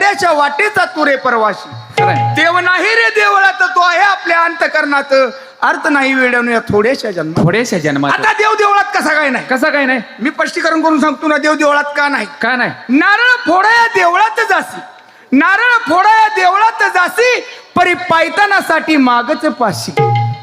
थोड्याशा वाटेचा तू रे परवाशी देव नाही रे देवळात तो आहे आपल्या अंतकरणात. अर्थ नाही या थोड्याशा जन्मात. थोड्याशा जन्मात. आता देव देवळात कसा काय नाही? कसा काय नाही? मी स्पष्टीकरण करून सांगतो ना देव देवळात का नाही? का नाही? नारळ फोडा या देवळात जासी. नारळ फोडा या देवळात जासी परी पायतानासाठी मागच पाशी.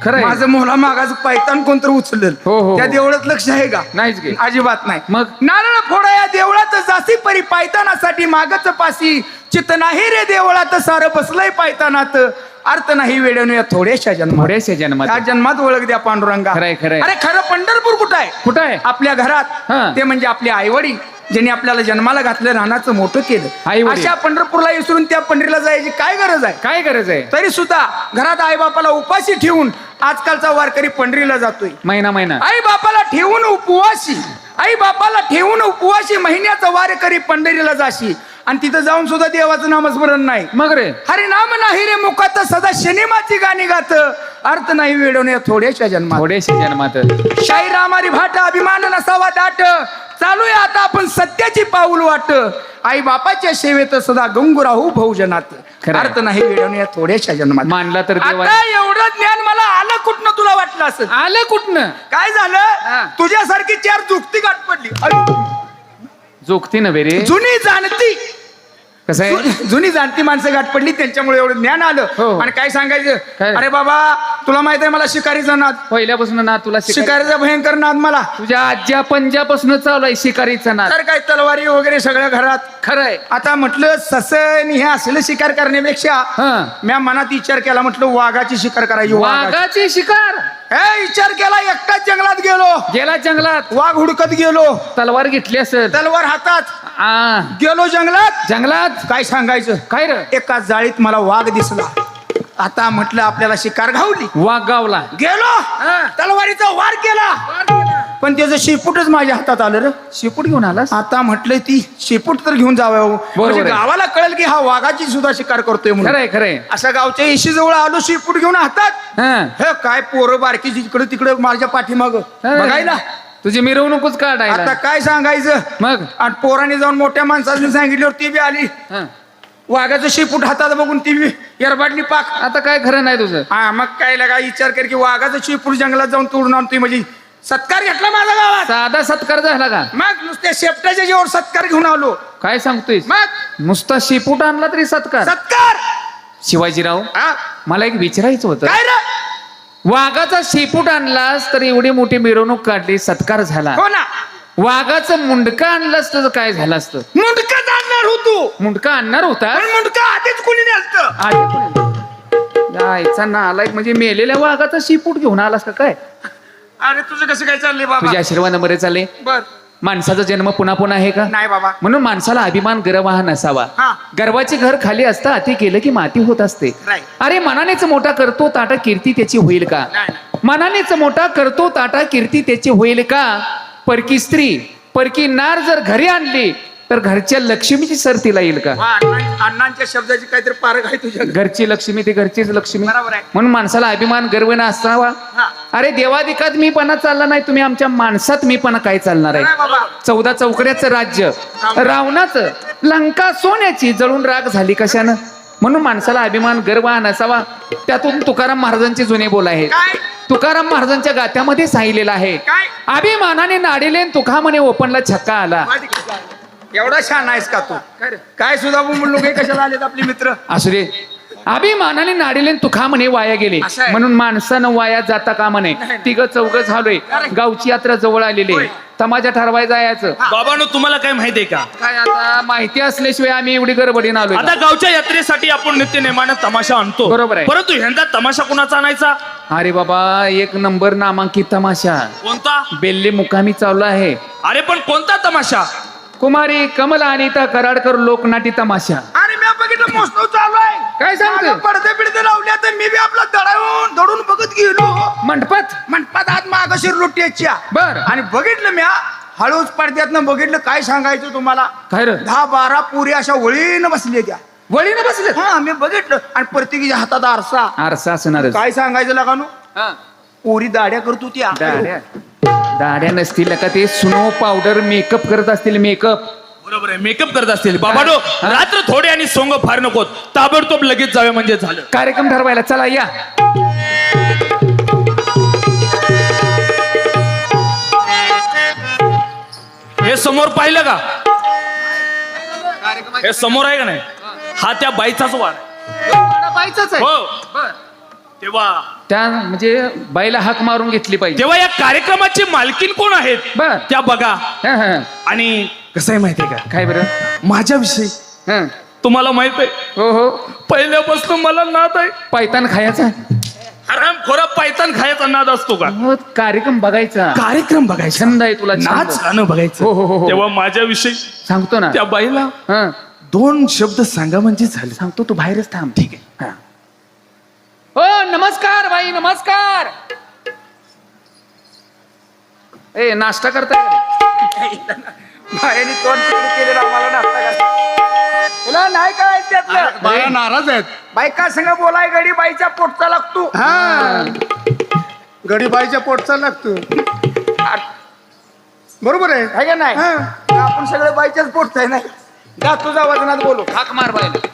खरंय. माझं मोला मागाच पायतान कोणतर उचलल हो, हो, त्या हो. देवळात लक्ष आहे का नाहीच. अजिबात नाही मग? नारळ फोडा या देवळात जासी परी पायतानासाठी मागच पाशी चित्त नाही रे देवळात सारं बसलंय पायतानात अर्थ नाही वेळवून या थोड्याशा जन्मात थोड्याशा जन्मात त्या जन्मात ओळख द्या पांडुरंगा खरंय, खरंय. अरे खरं पंढरपूर कुठं आहे कुठं आहे आपल्या हा. घरात ते म्हणजे आपले आई वडील ज्यांनी आपल्याला जन्माला घातलं रानाचं मोठं केलं आई-वडील. अशा पंढरपूरला विसरून त्या पंढरीला जायची काय गरज आहे काय गरज आहे तरी सुद्धा घरात आई बापाला उपाशी ठेवून आजकालचा वारकरी पंढरीला जातोय. महिना महिना. आई बापाला ठेवून उपवासी. आई बापाला ठेवून उपवासी महिन्याचा वारकरी पंढरीला जाशी. आणि तिथं जाऊन सुद्धा देवाचं नामस्मरण नाही. मग रे? हरे नाम नाही रे मुखात सदा शनिमाची गाणी गात. अर्थ नाही वेळवणे थोड्याशा जन्मात. थोड्याशा जन्मात. शाही रामारी भाट अभिमान नसावा दाट. चालू आहे आता आपण सत्याची पाऊल वाट. आई बापाच्या सेवेत सदा गंगू राहू बहुजनात. अर्थ नाही वेळवणे थोड्याशा जन्मात. मानला तर देवा आता एवढं ज्ञान मला आलं कुठनं तुला वाटलं असं? आलं कुठनं? काय हा. झालं तुझ्यासारखी चार जुक्ती गाठ पडली. अरे, जोगती नव्हे रे जुनी जाणती. कसं आहे? जु- जुनी जाणती माणसं गाठ पडली त्यांच्यामुळे एवढं ज्ञान आलं. हो. आणि काय सांगायचं? अरे बाबा तुला माहीत आहे मला शिकारीचा नाद? पहिल्यापासून ना तुला शिकार शिकारीचा भयंकर नाद मला. तुझ्या आज्या पंजापासून चालू आहे शिकारीचा नाद. तर काय तलवारी वगैरे सगळ्या घरात? खरंय. आता म्हटलं ससन हे असलं शिकार करण्यापेक्षा हा. म्या मनात विचार केला म्हटलं वाघाची शिकार करायची वाघाची. वाघाची शिकार? हे विचार केला एकटाच जंगलात गेलो. गेला जंगलात? वाघ हुडकत गेलो. तलवार घेतली असेल. तलवार हातात. आ. गेलो जंगलात. जंगलात? काय सांगायचं? काय र? एका जाळीत मला वाघ दिसला. आता म्हटलं आपल्याला शिकार घावली. वाघ गावला. गेलो. तलवारीचा वार केला. पण त्याचं शेपूटच माझ्या हातात आलं रे. शेपूट घेऊन आलास? आता म्हटलं ती शेपूट तर घेऊन जावं म्हणजे आहे. गावाला कळेल की हा वाघाची सुद्धा शिकार करतोय म्हणून. खरंय खरंय. अशा गावच्या येशी जवळ आलो शेपूट घेऊन हातात. हा. हे काय पोरं बारकी जिकडे तिकडे माझ्या पाठीमाग. बघायला. तुझी मिरवणूकच आता काढायला काय सांगायचं? मग? आणि पोराने जाऊन मोठ्या माणसाने सांगितल्यावर ती बी आली. हा. वाघाचं शेपूट हातात बघून ती एरबाडली पाक. आता काय खरं नाही तुझं? हा मग काय लगा विचार कर की वाघाचं शेपूट जंगलात जाऊन तोडून आणतोय म्हणजे सत्कार घेतला माझा गावात. साधा सत्कार झाला का? मग नुसत्या शेपटाच्या जेवर सत्कार घेऊन आलो. काय सांगतोय मग? नुसता शेपूट आणला तरी सत्कार. सत्कार! शिवाजीराव हा? मला एक विचारायचं होतं. काय रे? वाघाचा शेपूट आणलास तर एवढी मोठी मिरवणूक काढली सत्कार झाला. हो ना. वाघाचं मुंडका आणलास तर काय झालं असतं? मुंडका जाणणार होतो मुंडका आणणार होता? पण मुंडका आधीच कोणी? नेलत यायचा नालायक म्हणजे मेलेल्या वाघाचा शेपूट घेऊन आलास का काय? अरे तुझं कसं काय चाललंय बाबा? तुझ्या आशीर्वाद बरे चाले बर. माणसाचा जन्म पुन्हा पुन्हा आहे का? नाही बाबा. म्हणून माणसाला अभिमान गर्व हा नसावा. हा. गर्वाचे घर खाली असता अति केलं की माती होत असते. Right. अरे मनानेच मोठा करतो ताटा कीर्ती त्याची होईल का? नाही. मनानेच मोठा करतो ताटा कीर्ती त्याची होईल का? परकी स्त्री परकी नार जर घरी आणली तर घरच्या लक्ष्मीची सर तिला येईल का? वा, अण्णां- अण्णांच्या शब्दाची काहीतरी पारख आहे तुझ्या घरची लक्ष्मी ती घरचीच लक्ष्मी. बरोबर आहे. म्हणून माणसाला अभिमान गर्व न असावा हा. अरे देवादिकात मीपणा चालला नाही तुम्ही आमच्या माणसात मीपणा काय चालणार आहे? नाही बाबा. चौदा चौकड्याचं राज्य रावणाचं लंका सोन्याची जळून राग झाली कशानं? म्हणून माणसाला अभिमान गर्व हा नसावा. त्यातून तुकाराम महाराजांचे जुने बोल आहेत. काय? तुकाराम महाराजांच्या गाथ्यामध्ये सांगितलेलं आहे. काय? अभिमानाने नाडिले न तुका म्हणे ओपनला छक्का आला. एवढा छान आहेस का तू? काय सुद्धा लोक कशाला आलेत आपले मित्र? असू दे. अभिमानाने नाडिले न तुका म्हणे वाया गेले. म्हणून माणसानं वाया जाता का म्हणे तिघ चौघ झालोय. गावची यात्रा जवळ आलेली आहे. होय. तमाजा ठरवाय जायचं बाबांनो तुम्हाला काय माहितीये का? काय आता माहिती असल्याशिवाय आम्ही एवढी गडबडीनं आलोय. आता गावच्या यात्रेसाठी आपण नित्य नेमानं तमाशा आणतो. बरोबर आहे. परंतु ह्यांचा तमाशा कुणाचा आणायचा? अरे बाबा एक नंबर नामांकित तमाशा. कोणता? बेल्ले मुकामी चालू आहे. अरे पण कोणता तमाशा? कुमारी कमला अनिता कराडकर लोकनाटी तमाशा. अरे मी बघितलं मोसतो चालू आहे. काय सांगतोय? पडदे बिडदे लावले तर मी बी आपला दडावून दडून बघत गेलो मंडपात? म्हणतात आत माग शिरलो टेच्या. बर. आणि बघितलं मी हा, हळूच पडद्यातनं बघितलं काय सांगायचं तुम्हाला? काय रे? दहा बारा पुरी अशा वळीनं बसले त्या. वळीनं बसले हा मी बघितलं. आणि प्रत्येकीच्या हातात आरसा. आरसा असणारच. काय सांगायचं लगानू? हा. पुरी दाड्या करतो त्या. दाढ्या नसतील का ते? स्नो पावडर मेकअप करत असतील मेकअप. बरोबर आहे मेकअप करत असतील. बाबाडो. रात्र थोडे आणि सोंग फार नको. ताबडतोब लगेच जावे म्हणजे झालं. कार्यक्रम ठरवायला चला या. हे समोर पाहिलं का? हे समोर आहे का नाही? हा त्या बाईचाच वार आहे. बाईचाच आहे? हो. तेव्हा त्या म्हणजे बाईला हाक मारून घेतली पाहिजे. तेव्हा या कार्यक्रमाची मालकीन कोण आहेत? बर. त्या बघा. हा, हा. आणि कसं आहे माहितीये का? काय बरं? माझ्याविषयी. हा. तुम्हाला माहीत आहे? हो हो. पहिल्यापासून मला नाद आहे. पायतान खायचा? हराम खोरा पायतान खायचा नाद असतो का? हो, कार्यक्रम बघायचा. कार्यक्रम बघायचा. छंद आहे तुला छंद. नाच गाणं बघायचं. हो, हो, हो, हो. तेव्हा माझ्याविषयी सांगतो ना. त्या बाईला हा. दोन शब्द सांगा म्हणजे झालं. सांगतो तू बाहेरच थांब. ठीक आहे. हा. नमस्कार बाई नमस्कार. ए नाश्ता करताय का? रे? बायाने तोंड तिकडे केलेलं आम्हाला नाश्ता करा. तुला नाही काय त्यातलं? बाया नाराज आहेत. बायका संग बोलाय गडी बाईच्या पोटचा लागतो. हा. गडीबाईच्या पोटचा लागतो. बरोबर आहे. आहे का नाही? हा. आपण सगळे बाईच्याच पोटच आहे नाही? जा तुझा वजनात बोलू. हाक मार बाईला.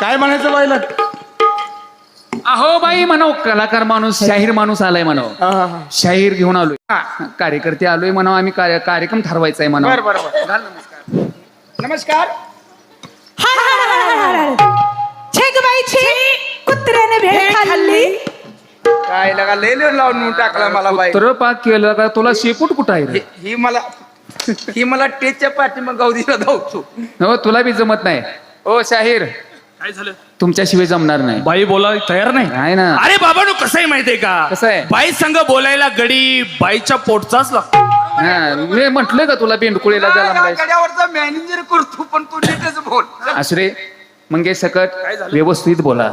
काय म्हणायचं बाईला? अहो बाई म्हणो कलाकार माणूस शाहीर माणूस आलाय म्हणो हा, हा, हा. शाहीर घेऊन आलोय. हा. कार्यकर्ते आलोय म्हणा आम्ही कार्य- कार्यक्रम ठरवायचा आहे म्हणा बर बर. बर नमस्कार. छेग कुत्र्याने खाल्ली. काय लगा लय लय लावून टाकला मला बाई. तर पाक केलं का तुला शेपूट कुठं आहे रे? ही- ही मला ही मला टेजच्या पाठी मग गावदीला धावतो. हो तुला बी जमत नाही. ओ शाहीर. काय झालं? तुमच्याशिवाय जमणार नाही. बाई बोला तयार नाही? नाही ना. अरे बाबानो कसं आहे माहितीये का? कसं आहे? बाई संघ बोलायला गडी बाईच्या पोटचाच लागतो. हा, मी म्हंटलय का तुला बेंडकुळीला झाला गड्यावरचा मॅनेजर करतो पण तू नीटच बोल. आसरे मंगे सकट व्यवस्थित बोला.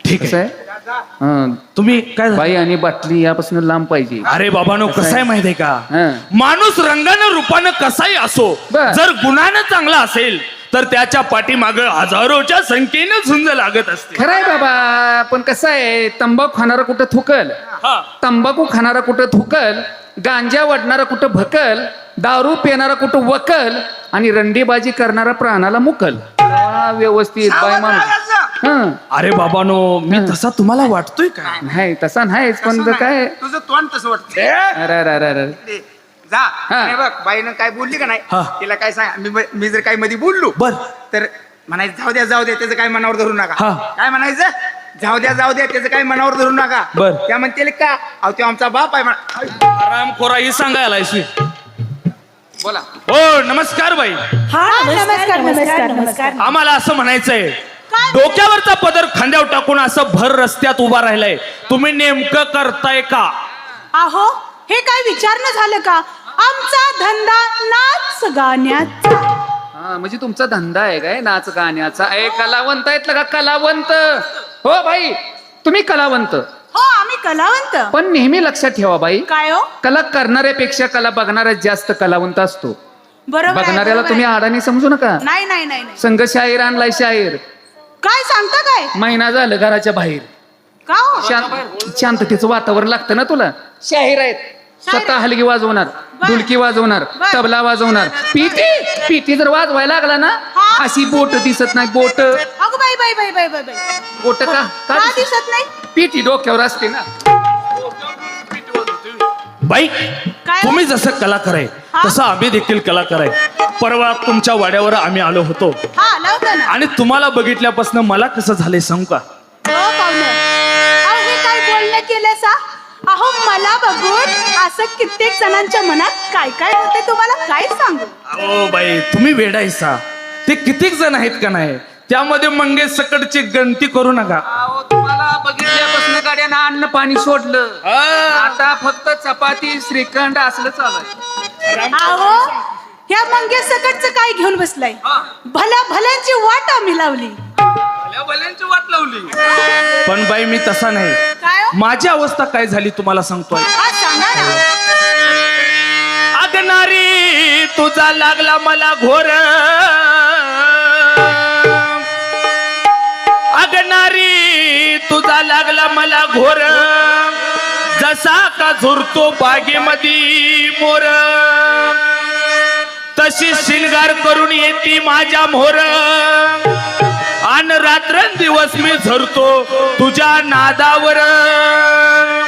ठीक कसं आहे? आहे हं, तुम्ही काय झालं? बाई आणि बाटली यापासून लांब पाहिजे. अरे बाबानो कसं कसं आहे आहे? माहितीये का? हं. माणूस रंगानं रूपानं कसाही असो बर. जर गुणानं चांगला असेल तर त्याच्या पाठीमाग हजारोच्या संख्येनं झुंज लागत असते. खरंय बाबा पण कसं आहे तंबाखू खाणारा कुठं थुकल? हा. तंबाखू खाणारा कुठं थुकल गांजा वडणारा कुठं भकल दारू पिणारा कुठं वकल आणि रंडीबाजी करणारा प्राणाला मुकल. वा, व्यवस्थित बाय माणूस. हं. अरे बाबानो मी. तसा तुम्हाला वाटतोय का? नाही तसा नाहीच पण काय. तुझं तोंड तसं वाटतं अरे अरे अरे अरे. जा. हा. आणि बघ बाईनं काय बोलली का नाही? हा. तिला काय सांग मी मी जर काय मध्ये बोललो बर. तर म्हणायचं जाऊ द्या जाऊ द्या त्याचं काय मनावर धरू नका. हा. काय म्हणायचं? जाऊ द्या जाऊ द्या त्याचं काय मनावर धरू नका. बर. त्या म्हणते का अहो तो आमचा बाप आहे. म्हणा आराम खोरा ही सांगायला बोला. हो नमस्कार बाई. हा नमस्कार नमस्कार नमस्कार. आम्हाला असं म्हणायचंय काय? डोक्यावरचा पदर खांद्यावर टाकून असं भर रस्त्यात उभा राहिलाय. तुम्ही नेमकं करताय का? अहो हे काय विचारणं झालं का? आमचा धंदा नाच गाण्याचा. हा म्हणजे तुमचा धंदा आहे काय? नाच गाण्याचा. ए कलावंत आहेत का कलावंत. हो भाई तुम्ही कलावंत. हो आम्ही कलावंत. पण नेहमी लक्षात ठेवा बाई. काय हो? कला करणाऱ्यापेक्षा कला बघणारा जास्त कलावंत असतो. बरोबर आहे, बघणाऱ्याला बरोबर तुम्ही आहे. अडाणी समजू नका. नाही नाही नाही नाही. संघ शाहीर आणलाय शाहीर. काय सांगता काय? महिना झालं घराच्या बाहेर. का हो? शांत शांततेचं वातावरण लागतं ना तुला? शाहीर आहेत. स्वतः हलगी वाजवणार. ढुलकी वाजवणार. तबला वाजवणार. पिटी पिटी जर वाजवायला लागला ना. अशी बोट दिसत नाही बोट. अगं बाई बाई बाई बाई बाई बाई. बोट का? का का दिसत- दिसत नाही? पिटी डोक्यावर असते ना. बाई काय? तुम्ही जसं कलाकार आहे हा? तसं आम्ही देखील कलाकार आहे. परवा तुमच्या वाड्यावर आम्ही आलो होतो. हा लावतो ना. आणि तुम्हाला बघितल्यापासून मला कसं झालंय सांगू का? अहो मला बघून असं कित्येक जणांच्या मनात काय काय होते तुम्हाला? काय सांगू? अहो बाई तुम्ही वेडायसा. ते कितीक जण आहेत का नाही? त्यामध्ये मंगेश सकटची गणती करू नका. अहो, तुम्हाला बघितल्यापासून गाड्यानं अन्न पाणी सोडलं. आता फक्त चपाती श्रीखंड असलं चालू अहो ह्या मंगेश सकटचं काय घेऊन बसलाय? भल्या भल्यांची वाट आम्ही लावली. वाट लावली. पण बाई मी तसा नाही. काय हो? माझी अवस्था काय झाली तुम्हाला सांगतोय? हा सांगा ना. अगनारी तुझा लागला मला घोर. अगनारी तुझा लागला मला घोर. जसा का झुरतो बागेमध्ये मोर. तशी शिंगार करून येते माझ्या मोर. आन रात्रंदिवस मी झरतो तुझ्या नादावर.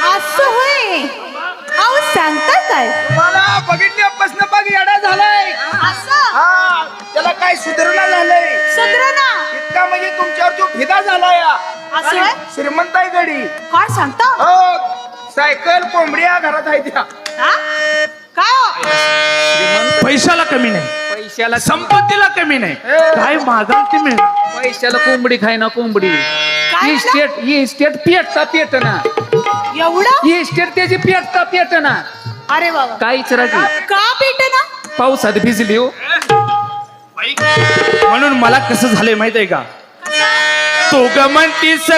असं होय? अहो सांगता काय? मला बघितल्यापासून बघ येडा झालाय. असं? हा त्याला काय सुधारणा झालंय? सदरा ना इतका म्हणजे तुमच्यावर जो फिदा झालाय. असं होय? श्रीमंत आहे गडी काय सांगता? हो सायकल कोंबड्या घरात आहे त्या. हा? काय हो? पैशाला कमी नाही. पैशाला संपत्तीला कमी नाही. काय मागाल ते मिळणार? पैशाला कोंबडी खाय ना कोंबडी. काय इस्टेट इस्टेट पेटता पेटना एवढं? इस्टेट त्याची पेटता पेटना अरे बाबा काहीच रागी का भेटे ना? पावसात भिजली हो. म्हणून मला कसं झालंय माहीत आहे का? तू ग म्हणतीस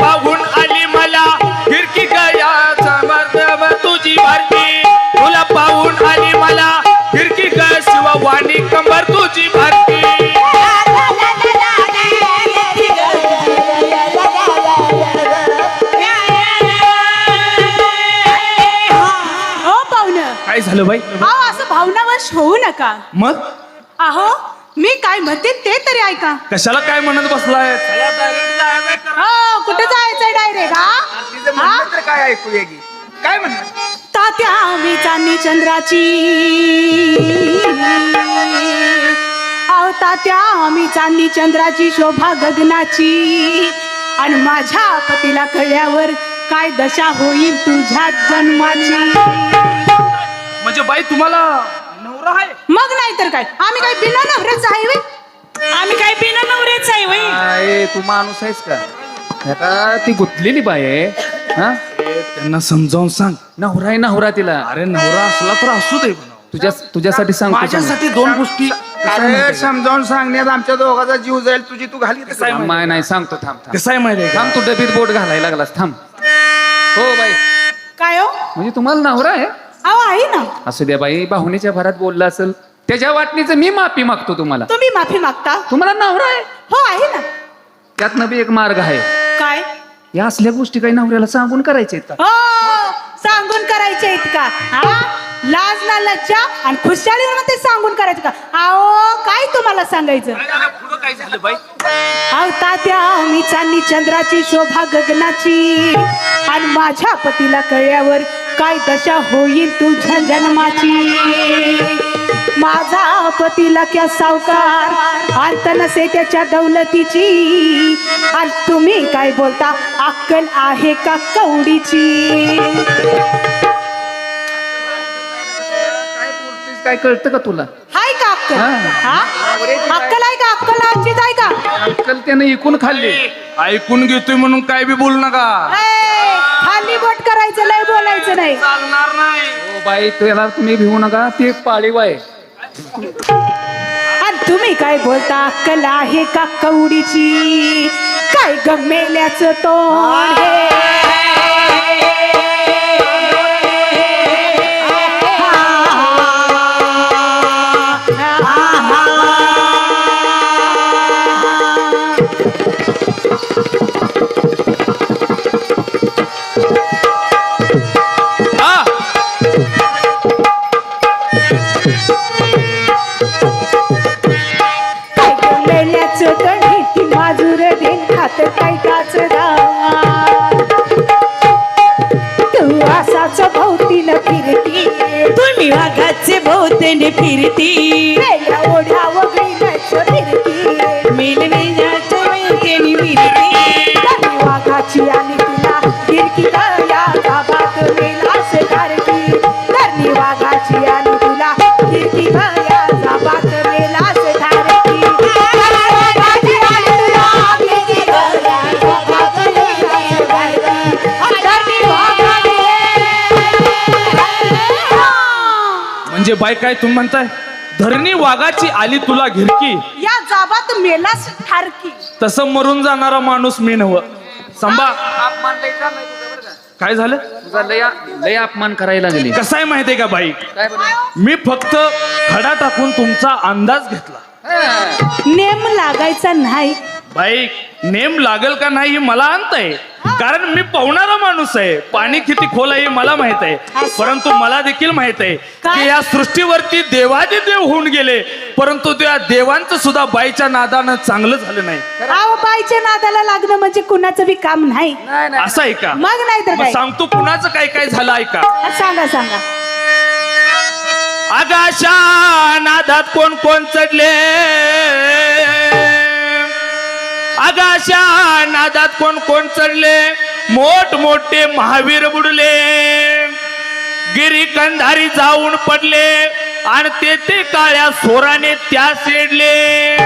पाहून आली मला. फिरकी गळ्याचा मर्तब तुझी भारती तुला पाहून आली मला. फिरकी ग शिवा वाणी कंबर तुझी भारती. हो काय झालं बाई? अहो असं भावनावश होऊ नका. मग? अहो मी काय म्हणते ते तरी ऐका. कशाला काय म्हणत बसलाय? हो कुठे जायचंय डायरेक्ट तिचं हा म्हणणं तर काय ऐकूया की. काय म्हणणार तात्या मी चांदणी चंद्राची. अहो तात्या मी चांदणी चंद्राची शोभा गगनाची. आणि माझ्या पतीला कळल्यावर काय दशा होईल तुझ्या जन्माची. म्हणजे बाई तुम्हाला नवरा आहे. मग नाही तर काय? आम्ही काय बिना नवऱ्याच आहे व्हय? आम्ही काय बिना नवऱ्याच आहे वय काय तू माणूस आहेस का? आता ती गुंतलेली बाय आहे? हा? त्यांना समजावून सांग. नवरा आहे नवरा तिला. अरे नवरा असला तर असू दे. तुझ्या तुझ्यासाठी सांगतो माझ्यासाठी दोन गोष्टी अरे समजावून सांगण्यात आमच्या दोघाचा जीव जाईल. तुझी तू घाली कसं आहे थांब, माय नाही सांगतो थांब थांब. कसं आहे माहिती आहे थांब तू डबीत बोट घालायला लागलास. थांब. हो बाई. काय हो? म्हणजे तुम्हाला नवरा आहे? अहो आहे ना. असू द्या बाई बाहुनीच्या भरात बोलला असेल त्याच्या वाटणीचं मी माफी मागतो तुम्हाला. तुम्ही माफी मागता? तुम्हाला नवरा आहे? हो आहे ना. त्यातनं बी एक मार्ग आहे. काय? या असल्या गोष्टी काही नवऱ्याला सांगून करायच्या आहेत का? हो सांगून करायचे इतका हा लाज ना लज्जा आणि खुशालीवर ते सांगून करायचं का? अहो काय तुम्हाला सांगायचं? पुढं काय झालं बाई? तात्या मी चांदणी चंद्राची शोभा गगनाची आणि माझ्या पतीला कळल्यावर काय दशा होईल तुझ्या जन्माची? माझा पतीला क्या सावकार? अंत नसे त्याच्या दौलतीची. आणि तुम्ही काय बोलता? अक्कल आहे का कवडीची? काय बोलतेस? काय कळतं का तुला? हाय का अक्कल? हा. अक्कल आहे का? अक्कल आजीच आहे का? अक्कल त्यानं इकून खाल्ली. ऐकून घेतोय म्हणून काय बी बोलू नका. ए, खाली बोट बोलायचं नाही. चालणार नाही. हो बाई त्याला तुम्ही भिवू नका. ती एक पाळीव आहे. आणि तुम्ही काय बोलता? अक्कल आहे का कवडीची? काय गमेल्याचं तोंड हे? वाघाचे भोवतेने फिरती वेगळ्या ओढ्या वगळी फिरती मिलने जायचं मिळतेने विरती वाघाची बाई काय तुम्ही म्हणताय? धरणी वाघाची आली तुला घिरकी. या जाबात मेलास ठारकी. तसं मरून जाणारा माणूस मी नव संभा अपमान लय झालाय तुझा बरं का? काय झालं? तुझा लय लय अपमान करायला लागली. कसं आहे माहितीये का बाई? काय बरं? मी फक्त खडा टाकून तुमचा अंदाज घेतला. नेम लागायचा नाही. बाई नेम लागल का नाही हे मला अंत आहे. कारण मी पावणारा माणूस आहे. पाणी किती खोल आहे हे मला माहीत आहे. परंतु मला देखील माहीत आहे? की या सृष्टीवरती देवादी देव होऊन गेले. परंतु त्या देवांचं सुद्धा बाईच्या नादानं चांगलं झालं नाही. आव बाईच्या नादाला लागणं म्हणजे कुणाचं बी काम नाही. नाही नाही. असं आहे का? मग नाही तर मग काय? सांगतो कुणाचं काय काय झालं ऐका. सांगा सांगा. आगाशा नादात कोण कोण चढले? आगाशा नादात कोण कोण चढले? मोठ मोठे महावीर बुडले. गिरी कंधारी जाऊन पडले आणि ते ते काळ्या सोराने त्या सेडले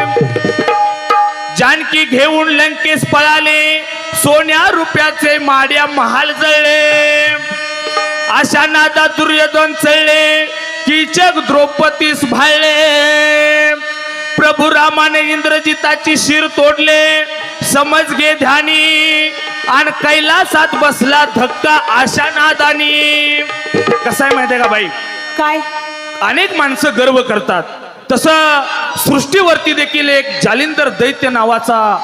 जानकी घेऊन लंकेस पळाले सोन्या रुपयाचे माड्या महाल जळले. अशा नादा दुर्योधन चळले कीचक द्रौपदीस भाळले. प्रभू रामाने इंद्रजिताची शिर तोडले समज घे ध्यानी. आणि कैलासात बसला धक्का आशा नादानी. कसं आहे माहितीये का बाई? काय? अनेक माणसं गर्व करतात. तसं सृष्टीवरती देखील एक जालिंदर दैत्य नावाचा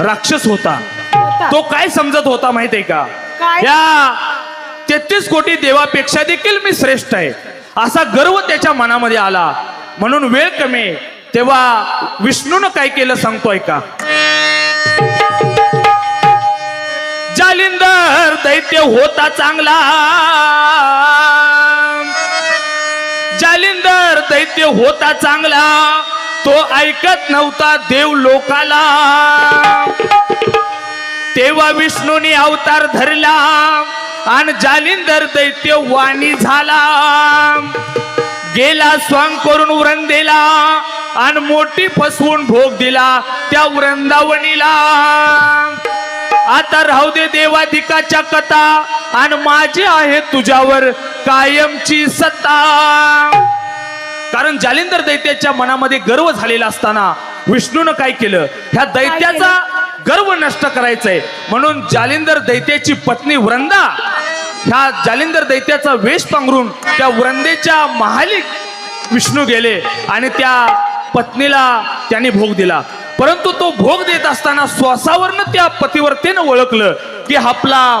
राक्षस होता. तो काय समजत होता माहितीये का? काय? या तेहतीस कोटी देवापेक्षा देखील मी श्रेष्ठ आहे. असा गर्व त्याच्या मनामध्ये आला. म्हणून वेळ कमी आहे. तेव्हा विष्णूनं काय केलं सांगतोय का? जालिंदर दैत्य होता चांगला. जालिंदर दैत्य होता चांगला. तो ऐकत नव्हता देव लोकाला. तेव्हा विष्णूने अवतार धरला आणि जालिंदर दैत्य वाणी झाला. गेला स्वांग करून वृंदेला आणि मोठी फसवून भोग दिला त्या वृंदावणीला आता राहू दे देवाधिकाच्या कथा. आणि माझी आहे तुझ्यावर कायमची सत्ता. कारण जालिंदर दैत्याच्या मनामध्ये गर्व झालेला असताना विष्णूनं काय केलं? ह्या दैत्याचा गर्व नष्ट करायचंय. म्हणून जालिंदर दैत्याची पत्नी वृंदा ह्या जालिंदर दैत्याचा वेश पांघरून त्या वृंदेच्या महाली विष्णू गेले आणि त्या पत्नीला त्यांनी भोग दिला. परंतु तो भोग देत असताना श्वासावरनं त्या पतिवर्तेनं ओळखलं की हा आपला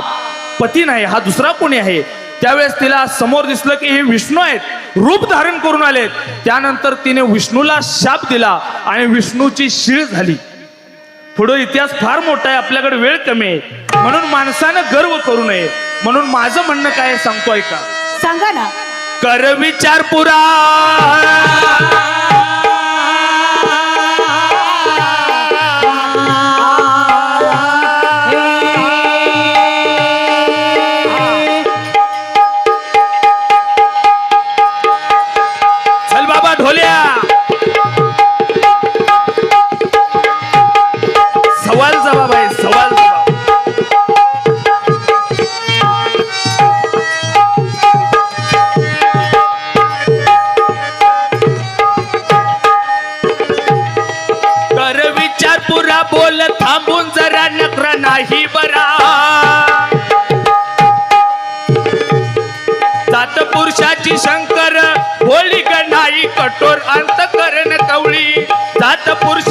पती नाही हा दुसरा कोणी आहे. त्यावेळेस तिला समोर दिसलं की हे विष्णू आहेत. रूप धारण करून आलेत. त्यानंतर तिने विष्णूला शाप दिला आणि विष्णूची शीळ झाली. पुढं इतिहास फार मोठा आहे आपल्याकडे वेळ कमी आहे. म्हणून माणसानं गर्व करू नये. म्हणून माझं म्हणणं काय आहे सांगतोय का? सांगा ना. कर विचार पुरा.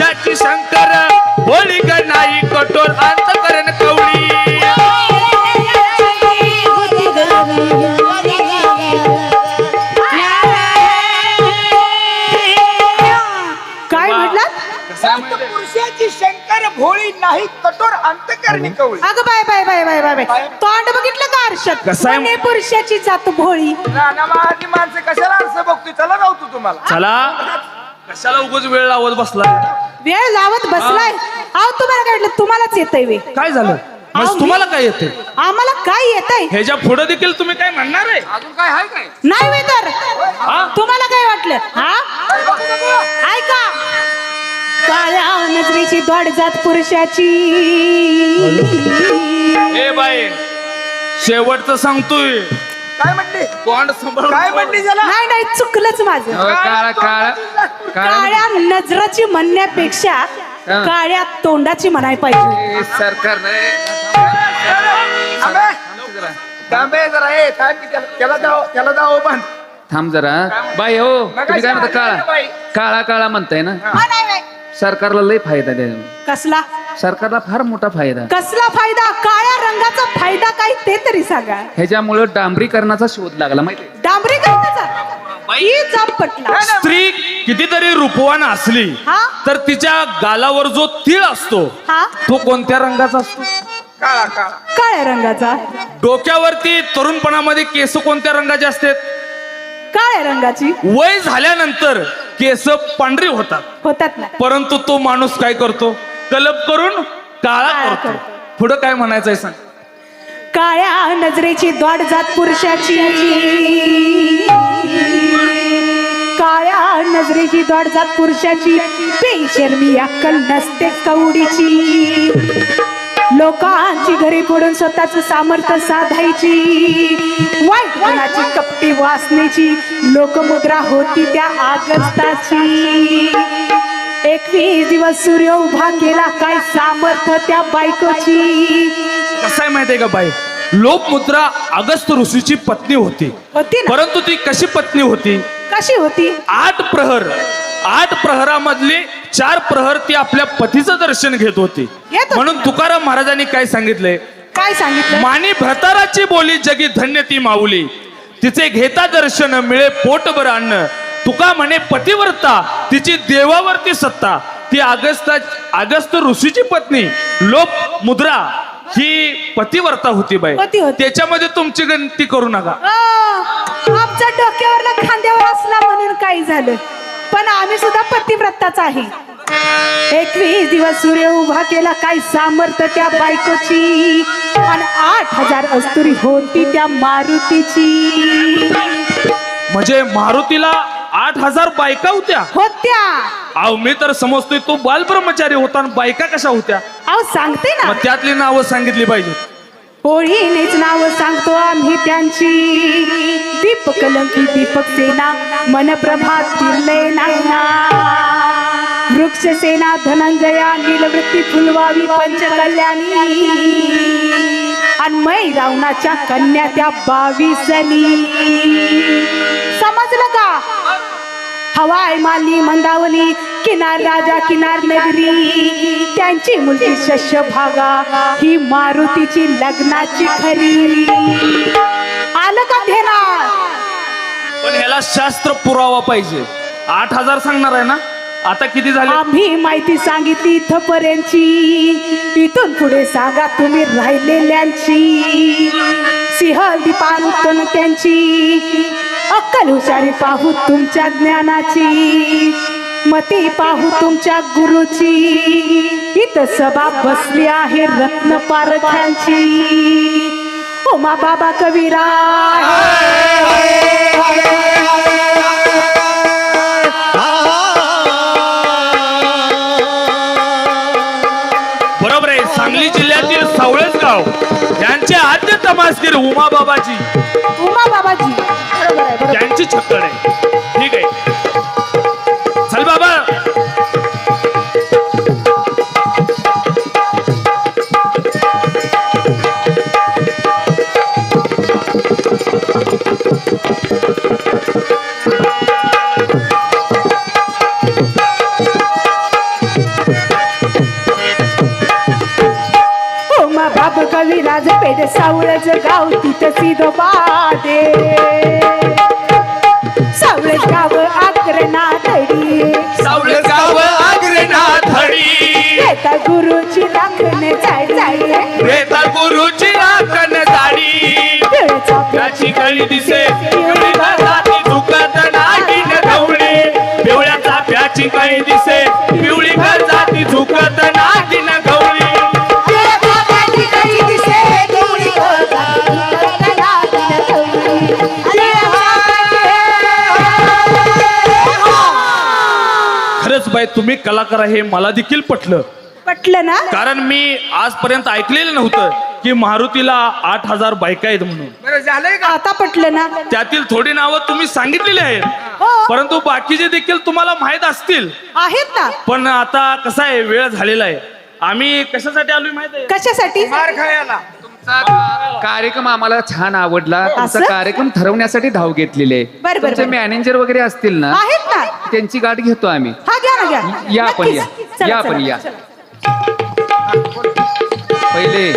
जात पुरुषाची शंकर होळी नाही कठोर अंतकरण कवळी काय म्हटलं? पुरुषाची शंकर भोळी नाही कठोर अंतकरणी कवळी अगं bye bye bye bye bye bye. तोंड बघितलं का आरशात कसं आहे? म्हणे पुरुषाची जात भोळी. माणसं कशाला असं बघतोय? चला जाऊ तू तुम्हाला. चला. कशाला उगाच वेळ लावत बसला? वेळ लावत बसलाय. अहो तुम्हाला काय वाटलं? तुम्हालाच येतंय वे काय झालं? मग तुम्हाला काय येते आम्हाला काय येतंय? ह्याच्या पुढे देखील तुम्ही काय म्हणणार आहे? अजून काय आहे काय? नाही वे तर. हा? तुम्हाला काय वाटलं? हा? ऐका. काळ्या नजरेची दोड जात पुरुषाची. ए बाई शेवटचं सांगतोय. काय तोंड सांभाळून त्याला? नाही नाही चुकलंच माझं. काळा काळा काळा काळ्या नजराची म्हणण्यापेक्षा. काळ्या तोंडाची म्हणाय पाहिजे. ए, सरकार नाही. अबे, थांबे जरा. ए थांब की त्याला त्याला पण थांब जरा. बाई हो तुम्ही काय म्हणता काळा. काळा काळा म्हणताय ना? सरकारला लय फायदा द्या कसला? सरकारला फार मोठा फायदा कसला फायदा? काळ्या रंगाचा फायदा काय ते तरी सांगा. ह्याच्यामुळं डांबरीकरणाचा शोध लागला माहिती डांबरी करण्याचा जाब पटला. स्त्री कितीतरी रूपवान असली हा? तर तिच्या गालावर जो तीळ असतो हा? तो कोणत्या रंगाचा असतो? काळा काळा. काळ्या रंगाचा. डोक्यावरती तरुणपणामध्ये केस कोणत्या रंगाचे असतात? काळ्या रंगाची. वय झाल्यानंतर केस पांढरी होतात. होतात ना. परंतु तो माणूस काय करतो? कलप करून काळा काळा करतो. करतो. पुढं काय म्हणायचंय सांग? काळ्या नजरेची द्वाड जात पुरुषाची. काळ्या नजरेची द्वाड जात पुरुषाची. बेशर्मी अक्कल नसते कवडीची. लोकांची घरी पडून स्वतःच सामर्थ्य साधायची. वाईट मनाची कपटी वासनेची? लोकमुद्रा होती त्या आगस्ताची. एकवीस दिवस सूर्य उभा केला काय सामर्थ्य त्या बायकोची? कसं आहे माहितीये का बाई? लोकमुद्रा अगस्त ऋषीची पत्नी होती. होती ना? परंतु ती कशी पत्नी होती? कशी होती? आठ प्रहर. आठ प्रहरामधले चार प्रहर ती आपल्या पतीचं दर्शन घेत होती. घेत होती म्हणून ना. तुकाराम महाराजांनी काय सांगितलंय काय सांगितलं? मानी भ्रताराची बोली जगी धन्य ती माऊली. तिचे घेता दर्शन मिळे पोटभर अन्न. तुका म्हणे पतिव्रता तिची देवावरती सत्ता. ती अगस्ता अगस्त ऋषीची पत्नी लोक मुद्रा ही पतिव्रता होती बाई. पती होती. त्याच्यामध्ये तुमची गणती करू नका. आमच्या डोक्यावरला खांद्यावर असला म्हणून काही झालं. पण आम्ही सुद्धा पतिव्रताच आहे. एकवीस दिवस सूर्य उभा केला काय सामर्थ्य त्या बायकोची? आणि आठ हजार अस्तुरी होती त्या मारुतीची. म्हणजे मारुतीला आठ हजार बायका होत्या? होत्या. अहो मी तर समजतोय तो बालब्रह्मचारी होता आणि बायका कशा होत्या? अहो सांगते ना. मग त्यातली नावं सांगितली पाहिजे होळीनेच नाव सांगतो आम्ही त्यांची. दीपक लंकी दीपक सेना मनप्रभात तिरले नायना. वृक्ष सेना धनंजया नीलवृत्ती फुलवावी पंचकल्याणी. अन्मय रावणाच्या कन्या त्या बावीसनी. समजलं का? हवाय माली मंदावली किनार राजा किनार नगरी. त्यांची मुलगी शस्य भागा ही मारुतीची लग्नाची खरी. आलं का धेणार पण ह्याला शास्त्र पुरावा पाहिजे. आठ हजार सांगणार आहे ना? आता किती झाले? आम्ही माहिती सांगितली इथपर्यंतची. इथून पुढे सांगा तुम्ही राहिलेल्यांची. सिंहल दीपानुतन त्यांची. अक्कल हुशारी पाहू तुमच्या ज्ञानाची. मती पाहू तुमच्या गुरुची. इथं सभा बसली आहे रत्न पारख्यांची. उमा बाबा कविरा बरोबर आहे. सांगली जिल्ह्यातील सावळेच गाव यांचे आद्य तमासगीर उमा बाबाजी. बरोबर आहे बरोबर त्यांची छक्कड आहे पेठ सावळच गाव तिथं सिधो बादे सावळच गाव आग्रना तडी सावळे गाव आग्रेनाथडी येता गुरुची राखण जाय जाय. रेता गुरुची राखण वेळचा त्याची कळी दिसे बाई तुम्ही कलाकार आहे मला देखील पटलं. पटलं ना? कारण मी आजपर्यंत ऐकलेलं नव्हतं की मारुतीला आठ हजार बायका आहेत म्हणून. बरं झालंय का? आता पटलं ना? त्यातील थोडी नावं तुम्ही सांगितलेली आहेत. हो. परंतु बाकीचे देखील तुम्हाला माहीत असतील. आहेत ना? पण आता कसं आहे वेळ झालेला आहे. आम्ही कशासाठी आलोय माहीत आहे? कशासाठी? मार खायला. कार्यक्रम आम्हाला छान आवडला तुमचा असं? कार्यक्रम ठरवण्यासाठी धाव घेतलेली आहे बरं, बरं, तुमचे बरं. मॅनेजर वगैरे असतील ना आहेत ना त्यांची गाठ घेतो आम्ही हा घ्या ना घ्या या आपण नक्कीच. या चला, या आपण चला, या. पहिले